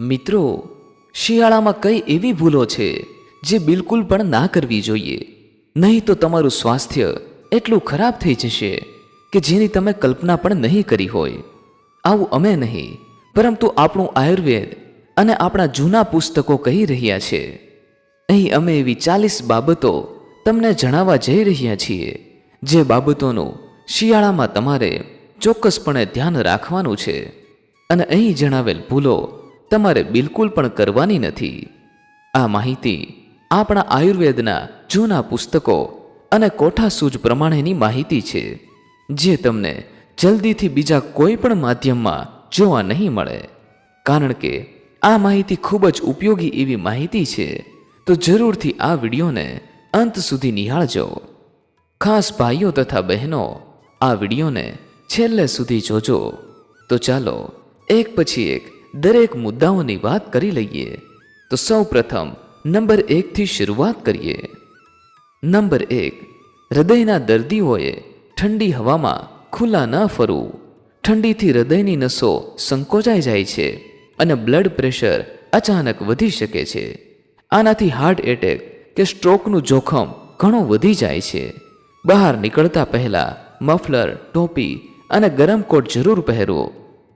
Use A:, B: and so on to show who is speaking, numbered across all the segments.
A: મિત્રો, શિયાળામાં કઈ એવી ભૂલો છે જે બિલકુલ પણ ના કરવી જોઈએ? નહીં તો તમારું સ્વાસ્થ્ય એટલું ખરાબ થઈ જશે કે જેની તમે કલ્પના પણ નહીં કરી હોય. આવું અમે નહીં, પરંતુ આપણું આયુર્વેદ અને આપણા જૂના પુસ્તકો કહી રહ્યા છે. અહીં અમે એવી ચાલીસ બાબતો તમને જણાવવા જઈ રહ્યા છીએ, જે બાબતોનું શિયાળામાં તમારે ચોક્કસપણે ધ્યાન રાખવાનું છે. અને અહીં જણાવેલ ભૂલો તમારે બિલકુલ પણ કરવાની નથી. આ માહિતી આપણા આયુર્વેદના જૂના પુસ્તકો અને કોઠાસૂજ પ્રમાણેની માહિતી છે, જે તમને જલ્દીથી બીજા કોઈ પણ માધ્યમમાં જોવા નહીં મળે. કારણ કે આ માહિતી ખૂબ જ ઉપયોગી એવી માહિતી છે, તો જરૂરથી આ વિડીયોને અંત સુધી નિહાળજો. ખાસ ભાઈઓ તથા બહેનો, આ વિડીયોને છેલ્લે સુધી જોજો. તો ચાલો, એક પછી એક દરેક મુદ્દાઓની વાત કરી લઈએ, તો સૌ પ્રથમ નંબર એકથી શરૂઆત કરીએ. નંબર એક, હૃદયના દર્દીઓએ ઠંડી હવામાં ખુલ્લા ન ફરવું. ઠંડીથી હૃદયની નસો સંકોચાઈ જાય છે અને બ્લડ પ્રેશર અચાનક વધી શકે છે. આનાથી હાર્ટ એટેક કે સ્ટ્રોકનું જોખમ ઘણું વધી જાય છે. બહાર નીકળતા પહેલા મફલર, ટોપી અને ગરમ કોટ જરૂર પહેરવો,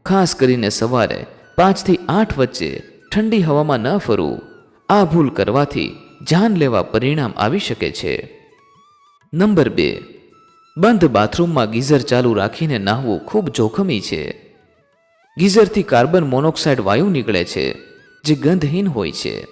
A: ખાસ કરીને સવારે પાંચથી આઠ વચ્ચે ઠંડી હવામાં ન ફરવું આ ભૂલ કરવાથી જાન લેવા પરિણામ આવી શકે છે. નંબર બે. બંધ બાથરૂમમાં ગીઝર ચાલુ રાખીને નાહવું ખૂબ જોખમી છે. ગીઝરથી કાર્બન મોનોક્સાઇડ વાયુ નીકળે છે, જે ગંધહીન હોય છે.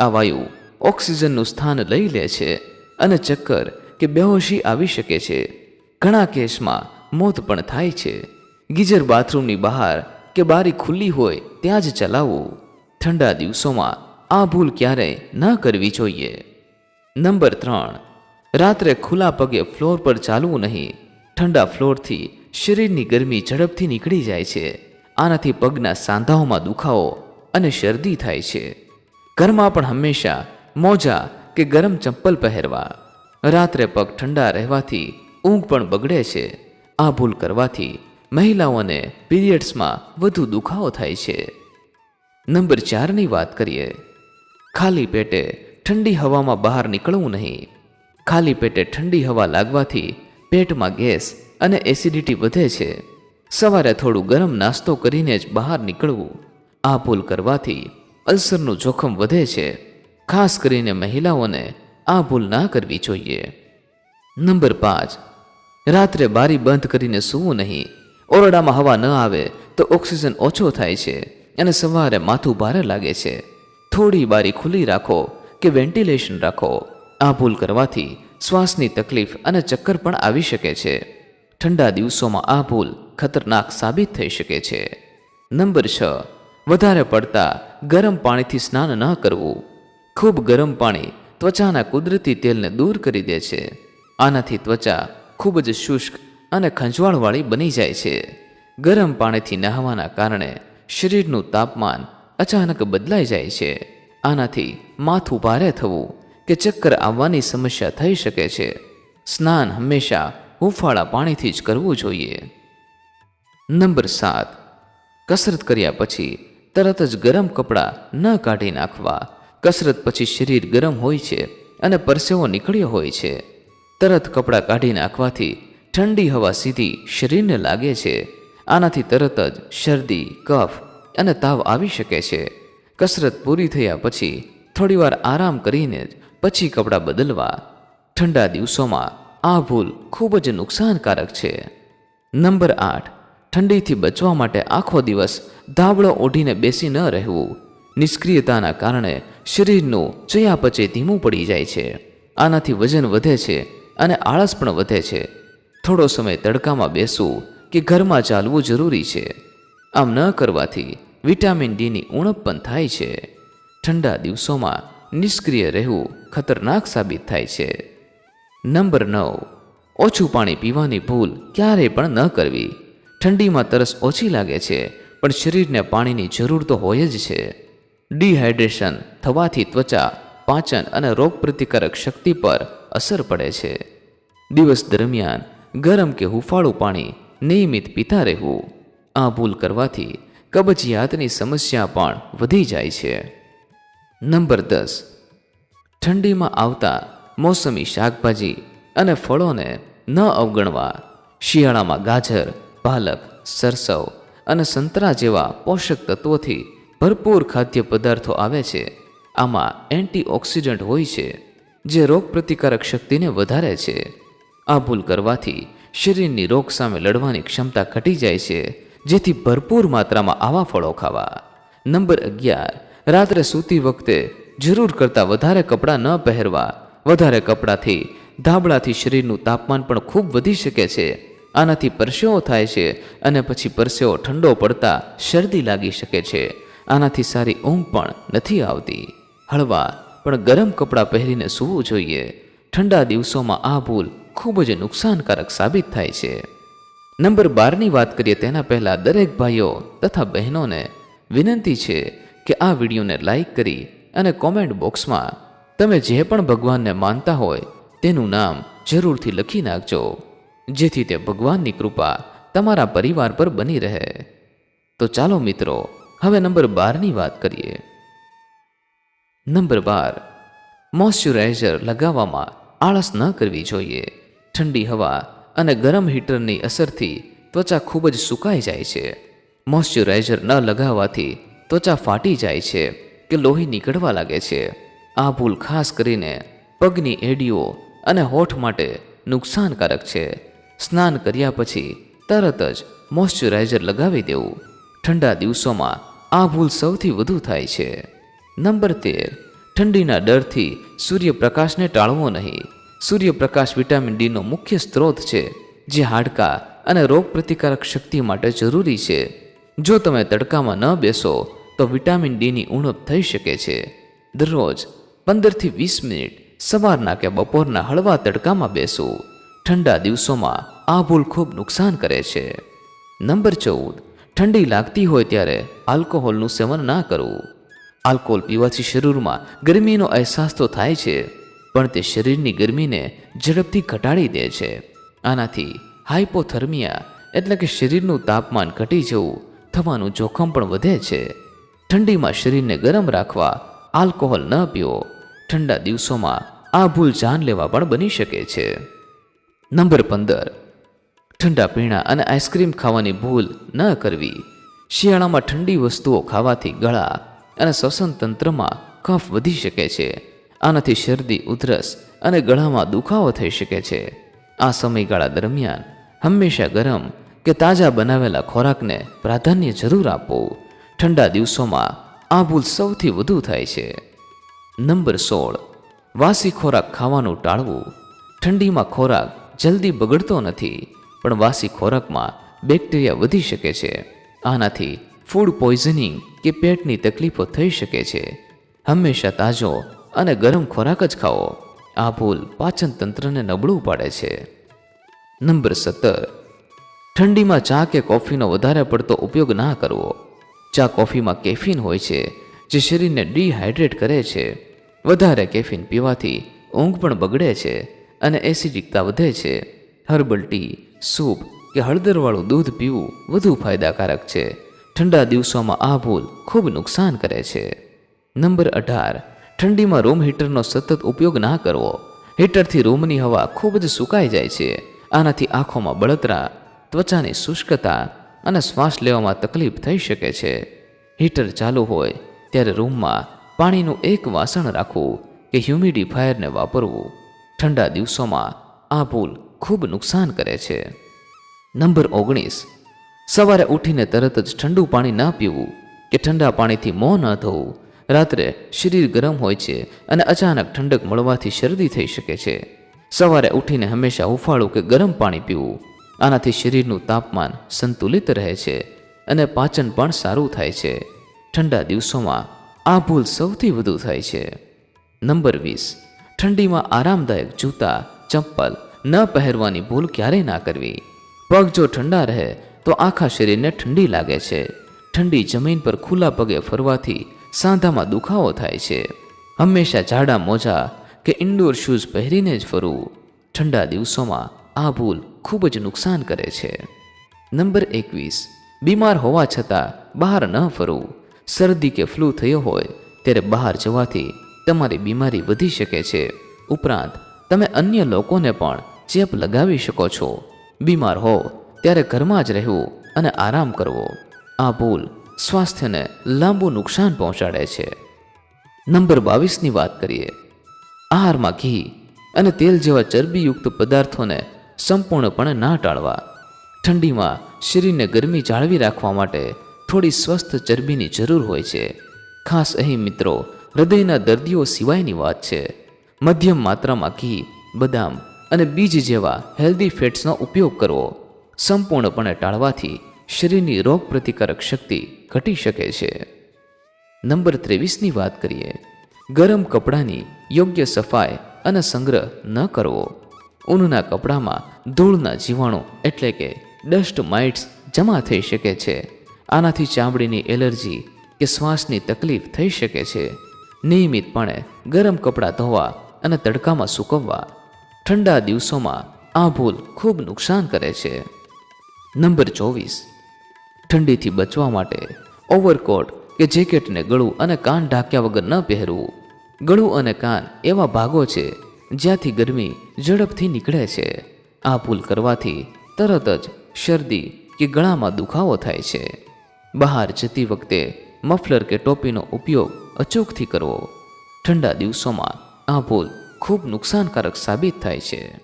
A: આ વાયુ ઓક્સિજનનું સ્થાન લઈ લે છે અને ચક્કર કે બેહોશી આવી શકે છે. ઘણા કેસમાં મોત પણ થાય છે. ગીઝર બાથરૂમની બહાર કે બારી ખુલ્લી હોય ત્યાં જ ચલાવવું ઠંડા દિવસોમાં આ ભૂલ ક્યારેય ન કરવી જોઈએ. નંબર ત્રણ. રાત્રે ખુલ્લા પગે ફ્લોર પર ચાલવું નહીં. ઠંડા ફ્લોરથી શરીરની ગરમી ઝડપથી નીકળી જાય છે. આનાથી પગના સાંધાઓમાં દુખાવો અને શરદી થાય છે. ઘરમાં પણ હંમેશા મોજા કે ગરમ ચંપલ પહેરવા. રાત્રે પગ ઠંડા રહેવાથી ઊંઘ પણ બગડે છે. આ ભૂલ કરવાથી મહિલાઓને પીરિયડ્સમાં વધુ દુખાવો થાય છે. નંબર ચારની વાત કરીએ. ખાલી પેટે ઠંડી હવામાં બહાર નીકળવું નહીં. ખાલી પેટે ઠંડી હવા લાગવાથી પેટમાં ગેસ અને એસિડિટી વધે છે. સવારે થોડું ગરમ નાસ્તો કરીને જ બહાર નીકળવું. આ ભૂલ કરવાથી અલ્સરનું જોખમ વધે છે. ખાસ કરીને મહિલાઓને આ ભૂલ ના કરવી જોઈએ. નંબર પાંચ. રાત્રે બારી બંધ કરીને સૂવું નહીં. ઓરડામાં હવા ન આવે તો ઓક્સિજન ઓછો થાય છે અને સવારે માથું ભારે લાગે છે. થોડી બારી ખુલ્લી રાખો કે વેન્ટિલેશન રાખો. આ ભૂલ કરવાથી શ્વાસની તકલીફ અને ચક્કર પણ આવી શકે છે. ઠંડા દિવસોમાં આ ભૂલ ખતરનાક સાબિત થઈ શકે છે. નંબર છ. વધારે પડતા ગરમ પાણીથી સ્નાન ન કરવું. ખૂબ ગરમ પાણી ત્વચાના કુદરતી તેલને દૂર કરી દે છે. આનાથી ત્વચા ખૂબ જ શુષ્ક અને ખંજવાળવાળી બની જાય છે. ગરમ પાણીથી નહાવાના કારણે શરીરનું તાપમાન અચાનક બદલાઈ જાય છે. આનાથી માથું ભારે થવું કે ચક્કર આવવાની સમસ્યા થઈ શકે છે. સ્નાન હંમેશા હુંફાળા પાણીથી જ કરવું જોઈએ. નંબર સાત. કસરત કર્યા પછી તરત જ ગરમ કપડાં ન કાઢી નાખવા. કસરત પછી શરીર ગરમ હોય છે અને પરસેવો નીકળ્યો હોય છે. તરત કપડાં કાઢી નાખવાથી ઠંડી હવા સીધી શરીરને લાગે છે. આનાથી તરત જ શરદી, કફ અને તાવ આવી શકે છે. કસરત પૂરી થયા પછી થોડીવાર આરામ કરીને જ પછી કપડાં બદલવા. ઠંડા દિવસોમાં આ ભૂલ ખૂબ જ નુકસાનકારક છે. નંબર આઠ. ઠંડીથી બચવા માટે આખો દિવસ ધાબળો ઓઢીને બેસી ન રહેવું. નિષ્ક્રિયતાના કારણે શરીરનું ચયાપચય ધીમું પડી જાય છે. આનાથી વજન વધે છે અને આળસ પણ વધે છે. થોડો સમય તડકામાં બેસવું કે ઘરમાં ચાલવું જરૂરી છે. આમ ન કરવાથી વિટામિન ડીની ઉણપ પણ થાય છે. ઠંડા દિવસોમાં નિષ્ક્રિય રહેવું ખતરનાક સાબિત થાય છે. નંબર નવ. ઓછું પાણી પીવાની ભૂલ ક્યારેય પણ ન કરવી. ઠંડીમાં તરસ ઓછી લાગે છે, પણ શરીરને પાણીની જરૂર તો હોય જ છે. ડિહાઇડ્રેશન થવાથી ત્વચા, પાચન અને રોગપ્રતિકારક શક્તિ પર અસર પડે છે. દિવસ દરમિયાન ગરમ કે હુફાળું પાણી, નિયમિત પીતા રહેવું. આ ભૂલ કરવાથી કબજિયાતની સમસ્યા પણ વધી જાય છે. નંબર દસ. ઠંડીમાં આવતા મોસમી શાકભાજી અને ફળોને ન અવગણવા. શિયાળામાં ગાજર, પાલક, સરસવ અને સંતરા જેવા પોષક તત્વોથી ભરપૂર ખાદ્ય પદાર્થો આવે છે. આમાં એન્ટીઓક્સિડન્ટ હોય છે, જે રોગપ્રતિકારક શક્તિને વધારે છે. આ ભૂલ કરવાથી શરીરની રોગ સામે લડવાની ક્ષમતા ઘટી જાય છે, જેથી ભરપૂર માત્રામાં આવા ફળો ખાવા. નંબર અગિયાર, રાત્રે સૂતી વખતે જરૂર કરતાં વધારે કપડાં ન પહેરવા. વધારે કપડાંથી ધાબળાથી શરીરનું તાપમાન પણ ખૂબ વધી શકે છે. આનાથી પરસેવો થાય છે અને પછી પરસેવો ઠંડો પડતા શરદી લાગી શકે છે. આનાથી સારી ઊંઘ પણ નથી આવતી. હળવા, પણ ગરમ કપડાં પહેરીને સૂવું જોઈએ. ઠંડા દિવસોમાં આ ભૂલ ખૂબ જ નુકસાનકારક સાબિત થાય છે. નંબર બારની વાત કરીએ તેના પહેલાં દરેક ભાઈઓ તથા બહેનોને વિનંતી છે કે આ વિડીયોને લાઈક કરી અને કોમેન્ટ બોક્સમાં તમે જે પણ ભગવાનને માનતા હોય તેનું નામ જરૂરથી લખી નાખજો, જેથી તે ભગવાનની કૃપા તમારા પરિવાર પર બની રહે. તો ચાલો મિત્રો, હવે નંબર બારની વાત કરીએ. નંબર બાર, મોઇશ્ચરાઇઝર લગાવવામાં આળસ ન કરવી જોઈએ. ઠંડી હવા અને ગરમ હીટરની અસરથી ત્વચા ખૂબ જ સુકાઈ જાય છે. મોઇશ્ચરાઇઝર ન લગાવવાથી ત્વચા ફાટી જાય છે કે લોહી નીકળવા લાગે છે. આ ભૂલ ખાસ કરીને પગની એડીઓ અને હોઠ માટે નુકસાનકારક છે. સ્નાન કર્યા પછી તરત જ મોઇશ્ચરાઇઝર લગાવી દેવું. ઠંડા દિવસોમાં આ ભૂલ સૌથી વધુ થાય છે. નંબર તેર. ઠંડીના ડરથી સૂર્યપ્રકાશને ટાળવો નહીં. સૂર્યપ્રકાશ વિટામિન ડીનો મુખ્ય સ્ત્રોત છે, જે હાડકાં અને રોગપ્રતિકારક શક્તિ માટે જરૂરી છે. જો તમે તડકામાં ન બેસો, તો વિટામિન ડીની ઉણપ થઈ શકે છે. દરરોજ પંદરથી વીસ મિનિટ સવારના કે બપોરના હળવા તડકામાં બેસવું ઠંડા દિવસોમાં આ ભૂલ ખૂબ નુકસાન કરે છે. નંબર ચૌદ, ઠંડી લાગતી હોય ત્યારે આલ્કોહોલનું સેવન ના કરવું આલ્કોહોલ પીવાથી શરીરમાં ગરમીનો અહેસાસ તો થાય છે. પણ તે શરીરની ગરમીને ઝડપથી ઘટાડી દે છે. આનાથી હાઇપોથર્મિયા એટલે કે શરીરનું તાપમાન ઘટી જવું થવાનું જોખમ પણ વધે છે. ઠંડીમાં શરીરને ગરમ રાખવા આલ્કોહોલ ન પીવો. ઠંડા દિવસોમાં આ ભૂલ જાન લેવા પણ બની શકે છે. નંબર પંદર. ઠંડા પીણા અને આઈસ્ક્રીમ ખાવાની ભૂલ ન કરવી. શિયાળામાં ઠંડી વસ્તુઓ ખાવાથી ગળા અને શ્વસન તંત્રમાં કફ વધી શકે છે. આનાથી શરદી, ઉધરસ અને ગળામાં દુખાવો થઈ શકે છે. આ સમયગાળા દરમિયાન હંમેશા ગરમ કે તાજા બનાવેલા ખોરાકને પ્રાધાન્ય જરૂર આપવું ઠંડા દિવસોમાં આ ભૂલ સૌથી વધુ થાય છે. નંબર સોળ. વાસી ખોરાક ખાવાનું ટાળવું. ઠંડીમાં ખોરાક જલ્દી બગડતો નથી, પણ વાસી ખોરાકમાં બેક્ટેરિયા વધી શકે છે. આનાથી ફૂડ પોઈઝનિંગ કે પેટની તકલીફો થઈ શકે છે. હંમેશા તાજો અને ગરમ ખોરાક જ ખાઓ. આ ભૂલ પાચન તંત્રને નબળું પાડે છે. નંબર સત્તર. ઠંડીમાં ચા કે કોફીનો વધારે પડતો ઉપયોગ ના કરવો. ચા કોફીમાં કેફીન હોય છે, જે શરીરને ડિહાઇડ્રેટ કરે છે. વધારે કેફીન પીવાથી ઊંઘ પણ બગડે છે અને એસિડિકતા વધે છે. હર્બલ ટી, સૂપ કે હળદરવાળું દૂધ પીવું વધુ ફાયદાકારક છે. ઠંડા દિવસોમાં આ ભૂલ ખૂબ નુકસાન કરે છે. નંબર અઢાર. ઠંડીમાં રૂમ હીટરનો સતત ઉપયોગ ના કરવો. હીટરથી રૂમની હવા ખૂબ જ સુકાઈ જાય છે. આનાથી આંખોમાં બળતરા, ત્વચાની શુષ્કતા અને શ્વાસ લેવામાં તકલીફ થઈ શકે છે. હીટર ચાલુ હોય ત્યારે રૂમમાં પાણીનું એક વાસણ રાખવું કે હ્યુમિડિફાયરને વાપરવું ઠંડા દિવસોમાં આ ભૂલ ખૂબ નુકસાન કરે છે. નંબર ઓગણીસ. સવારે ઉઠીને તરત જ ઠંડુ પાણી ના પીવું કે ઠંડા પાણીથી મોં ન ધોવું રાત્રે શરીર ગરમ હોય છે અને અચાનક ઠંડક મળવાથી શરદી થઈ શકે છે. સવારે ઉઠીને હંમેશા હુફાળું કે ગરમ પાણી પીવું. આનાથી શરીરનું તાપમાન સંતુલિત રહે છે અને પાચન પણ સારું થાય છે. ઠંડા દિવસોમાં આ ભૂલ સૌથી વધુ થાય છે. નંબર વીસ. ઠંડીમાં આરામદાયક જૂતા, ચંપલ ન પહેરવાની ભૂલ ક્યારેય ના કરવી. પગ જો ઠંડા રહે તો આખા શરીરને ઠંડી લાગે છે. ઠંડી જમીન પર ખુલ્લા પગે ફરવાથી સાંધામાં દુખાવો થાય છે. હંમેશા જાડા મોજા કે ઇન્ડોર શૂઝ પહેરીને જ ફરવું. ઠંડા દિવસોમાં આ ભૂલ ખૂબ જ નુકસાન કરે છે. નંબર એકવીસ. બીમાર હોવા છતાં બહાર ન ફરવું. શરદી કે ફ્લૂ થયો હોય ત્યારે બહાર જવાથી તમારી બીમારી વધી શકે છે. ઉપરાંત, તમે અન્ય લોકોને પણ ચેપ લગાવી શકો છો. બીમાર હો ત્યારે ઘરમાં જ રહેવું અને આરામ કરવો. આ ભૂલ સ્વાસ્થ્યને લાંબુ નુકસાન પહોંચાડે છે. નંબર બાવીસની વાત કરીએ. આહારમાં ઘી અને તેલ જેવા ચરબીયુક્ત પદાર્થોને સંપૂર્ણપણે ના ટાળવા. ઠંડીમાં શરીરને ગરમી જાળવી રાખવા માટે થોડી સ્વસ્થ ચરબીની જરૂર હોય છે. ખાસ અહીં મિત્રો, હૃદયના દર્દીઓ સિવાયની વાત છે. મધ્યમ માત્રામાં ઘી, બદામ અને બીજ જેવા હેલ્ધી ફેટ્સનો ઉપયોગ કરવો સંપૂર્ણપણે ટાળવાથી શરીરની રોગ પ્રતિકારક શક્તિ ઘટી શકે છે. નંબર ત્રેવીસની વાત કરીએ. ગરમ કપડાની યોગ્ય સફાઈ અને સંગ્રહ ન કરવો. ઊનના કપડામાં ધૂળના જીવાણુ એટલે કે ડસ્ટ માઇટ્સ જમા થઈ શકે છે. આનાથી ચામડીની એલર્જી કે શ્વાસની તકલીફ થઈ શકે છે. નિયમિતપણે ગરમ કપડાં ધોવા અને તડકામાં સૂકવવા ઠંડા દિવસોમાં આ ભૂલ ખૂબ નુકસાન કરે છે. નંબર ચોવીસ. ઠંડીથી બચવા માટે ઓવરકોટ કે જેકેટને ગળું અને કાન ઢાંક્યા વગર ન પહેરવું. ગળું અને કાન એવા ભાગો છે જ્યાંથી ગરમી ઝડપથી નીકળે છે. આ ભૂલ કરવાથી તરત જ શરદી કે ગળામાં દુખાવો થાય છે. બહાર જતી વખતે મફલર કે ટોપીનો ઉપયોગ અચૂકથી કરવો. ઠંડા દિવસોમાં આ ભૂલ ખૂબ નુકસાનકારક સાબિત થાય છે.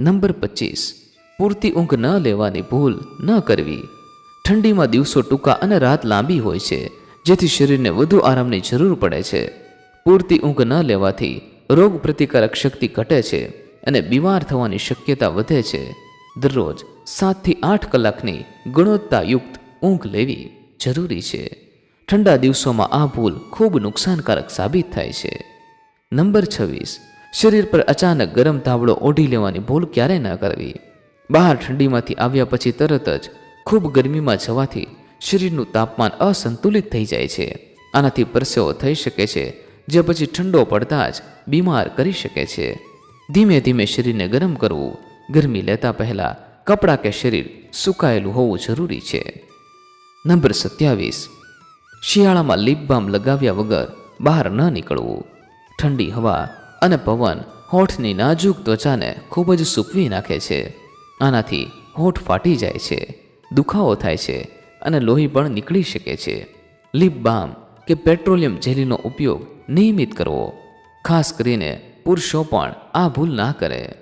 A: નંબર પચીસ. પૂરતી ઊંઘ ન લેવાની ભૂલ ન કરવી. ઠંડીમાં દિવસો ટૂંકા અને રાત લાંબી હોય છે, જેથી શરીરને વધુ આરામની જરૂર પડે છે. પૂરતી ઊંઘ ન લેવાથી રોગ પ્રતિકારક શક્તિ ઘટે છે અને બીમાર થવાની શક્યતા વધે છે. દરરોજ સાતથી આઠ કલાકની ગુણવત્તાયુક્ત ઊંઘ લેવી જરૂરી છે. ઠંડા દિવસોમાં આ ભૂલ ખૂબ નુકસાનકારક સાબિત થાય છે. નંબર છવ્વીસ. શરીર પર અચાનક ગરમ ધાબળો ઓઢી લેવાની ભૂલ ક્યારેય ન કરવી. બહાર ઠંડીમાંથી આવ્યા પછી તરત જ ખૂબ ગરમીમાં જવાથી શરીરનું તાપમાન અસંતુલિત થઈ જાય છે. આનાથી પરસેવો થઈ શકે છે, જે પછી ઠંડો પડતા જ બીમાર કરી શકે છે. ધીમે ધીમે શરીરને ગરમ કરવું, ગરમી લેતા પહેલાં કપડાં કે શરીર સુકાયેલું હોવું જરૂરી છે. નંબર સત્યાવીસ. શિયાળામાં લીપ બામ લગાવ્યા વગર બહાર ન નીકળવું. ઠંડી હવા અને પવન હોઠની નાજુક ત્વચાને ખૂબ જ સૂકવી નાખે છે. આનાથી હોઠ ફાટી જાય છે. દુખાવો થાય છે અને લોહી પણ નીકળી શકે છે. લીપ બામ કે પેટ્રોલિયમ જેલીનો ઉપયોગ નિયમિત કરવો. ખાસ કરીને પુરુષો પણ આ ભૂલ ના કરે.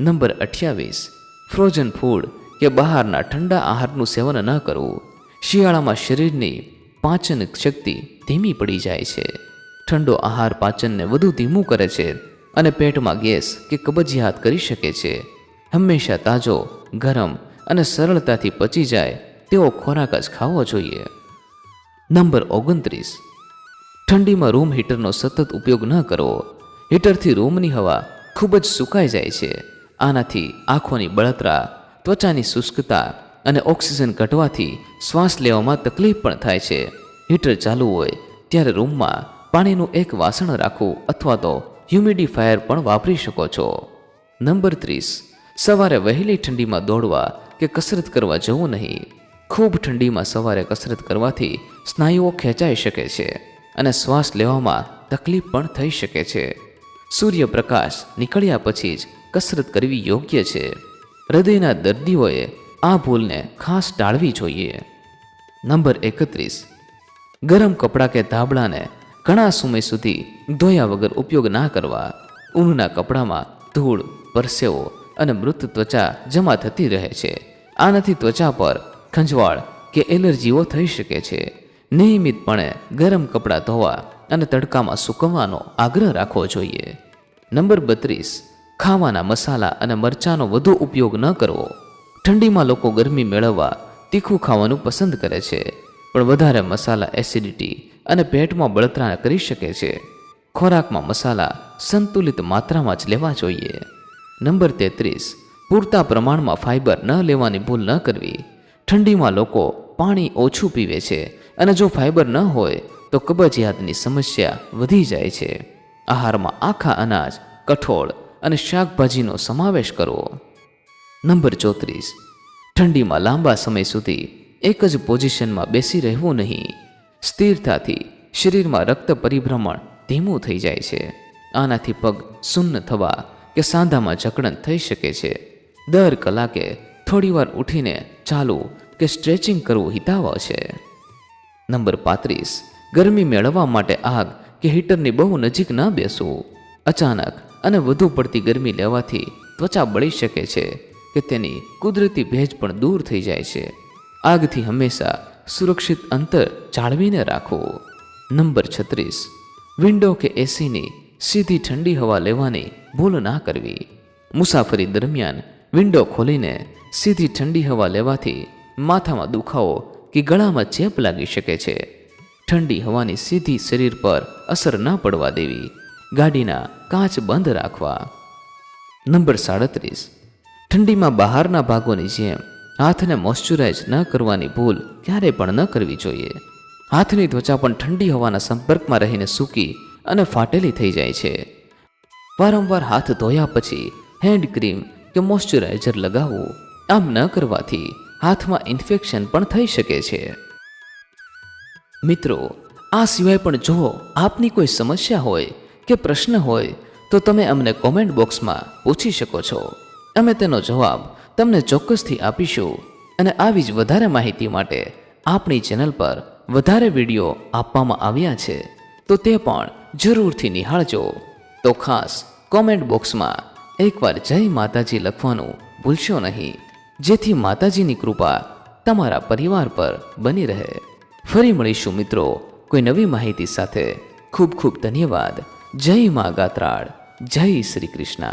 A: નંબર અઠ્યાવીસ, ફ્રોઝન ફૂડ કે બહારના ઠંડા આહારનું સેવન ન કરવું. શિયાળામાં શરીરની પાચન શક્તિ ધીમી પડી જાય છે. ઠંડો આહાર પાચનને વધુ ધીમું કરે છે અને પેટમાં ગેસ કે કબજિયાત કરી શકે છે. હંમેશા તાજો, ગરમ અને સરળતાથી પચી જાય તેવો ખોરાક જ ખાવો જોઈએ. નંબર ઓગણત્રીસ. ઠંડીમાં રૂમ હીટરનો સતત ઉપયોગ ન કરવો હીટરથી રૂમની હવા ખૂબ જ સુકાઈ જાય છે. આનાથી આંખોની બળતરા, ત્વચાની શુષ્કતા અને ઓક્સિજન ઘટવાથી શ્વાસ લેવામાં તકલીફ પણ થાય છે. હીટર ચાલુ હોય ત્યારે રૂમમાં પાણીનું એક વાસણ રાખવું અથવા તો હ્યુમિડિફાયર પણ વાપરી શકો છો. નંબર ત્રીસ. સવારે વહેલી ઠંડીમાં દોડવા કે કસરત કરવા જવું નહીં. ખૂબ ઠંડીમાં સવારે કસરત કરવાથી સ્નાયુઓ ખેંચાઈ શકે છે અને શ્વાસ લેવામાં તકલીફ પણ થઈ શકે છે. સૂર્યપ્રકાશ નીકળ્યા પછી જ કસરત કરવી યોગ્ય છે. હૃદયના દર્દીઓએ આ ભૂલને ખાસ ટાળવી જોઈએ. નંબર એકત્રીસ. ગરમ કપડાં કે ધાબળાને ઘણા સમય સુધી ધોયા વગર ઉપયોગ ના કરવા. ઊનના કપડામાં ધૂળ, પરસેવો અને મૃત ત્વચા જમા થતી રહે છે. આનાથી ત્વચા પર ખંજવાળ કે એલર્જીઓ થઈ શકે છે. નિયમિતપણે ગરમ કપડાં ધોવા અને તડકામાં સૂકવવાનો આગ્રહ રાખવો જોઈએ. નંબર બત્રીસ, ખાવાના મસાલા અને મરચાંનો વધુ ઉપયોગ ન કરવો. ઠંડીમાં લોકો ગરમી મેળવવા તીખું ખાવાનું પસંદ કરે છે, પણ વધારે મસાલા એસિડિટી અને પેટમાં બળતરા કરી શકે છે. ખોરાકમાં મસાલા સંતુલિત માત્રામાં જ લેવા જોઈએ. નંબર તેત્રીસ પૂરતા પ્રમાણમાં ફાઇબર ન લેવાની ભૂલ ન કરવી. ઠંડીમાં લોકો પાણી ઓછું પીવે છે અને જો ફાઇબર ન હોય તો કબજિયાતની સમસ્યા વધી જાય છે. આહારમાં આખા અનાજ, કઠોળ અને શાકભાજીનો સમાવેશ કરવો. નંબર ચોત્રીસ. ઠંડીમાં લાંબા સમય સુધી એક જ પોઝિશનમાં બેસી રહેવું નહીં. સ્થિરતાથી શરીરમાં રક્ત પરિભ્રમણ ધીમું થઈ જાય છે. આનાથી પગ સુન્ન થવા કે સાંધામાં જકડન થઈ શકે છે. દર કલાકે થોડીવાર ઉઠીને ચાલુ કે સ્ટ્રેચિંગ કરવું હિતાવહ છે. નંબર પાંત્રીસ, ગરમી મેળવવા માટે આગ કે હીટરની બહુ નજીક ન બેસવું. અચાનક અને વધુ પડતી ગરમી લેવાથી ત્વચા બળી શકે છે કે તેની કુદરતી ભેજ પણ દૂર થઈ જાય છે. આગથી હંમેશા સુરક્ષિત અંતર જાળવીને રાખવું. નંબર છત્રીસ, વિન્ડો કે એસીની સીધી ઠંડી હવા લેવાની ભૂલ ના કરવી. મુસાફરી દરમિયાન વિન્ડો ખોલીને સીધી ઠંડી હવા લેવાથી માથામાં દુખાવો કે ગળામાં ચેપ લાગી શકે છે. ઠંડી હવાની સીધી શરીર પર અસર ન પડવા દેવી. ગાડીના કાચ બંધ રાખવા. નંબર સાડત્રીસ. ઠંડીમાં બહારના ભાગોની જેમ હાથને મોઇશ્ચરાઇઝ ન કરવાની ભૂલ ક્યારેય પણ ન કરવી જોઈએ. હાથની ત્વચા પણ ઠંડી હવાના સંપર્કમાં રહીને સૂકી અને ફાટેલી થઈ જાય છે. વારંવાર હાથ ધોયા પછી હેન્ડ ક્રીમ કે મોઇશ્ચરાઇઝર લગાવવું આમ ન કરવાથી હાથમાં ઇન્ફેક્શન પણ થઈ શકે છે. મિત્રો, આ સિવાય પણ જો આપની કોઈ સમસ્યા હોય કે પ્રશ્ન હોય, તો તમે અમને કોમેન્ટ બોક્સમાં પૂછી શકો છો. અમે તેનો જવાબ તમને ચોક્કસથી આપીશું અને આવી જ વધારે માહિતી માટે આપણી ચેનલ પર વધારે વીડિયો આપવામાં આવ્યા છે. તો તે પણ જરૂરથી નિહાળજો. તો ખાસ કોમેન્ટ બોક્સમાં એકવાર જય માતાજી લખવાનું ભૂલશો નહીં. જેથી માતાજીની કૃપા તમારા પરિવાર પર બની રહે. ફરી મળીશું મિત્રો કોઈ નવી માહિતી સાથે. ખૂબ ખૂબ ધન્યવાદ. જય મા ગાત્રાળ. જય શ્રી કૃષ્ણ.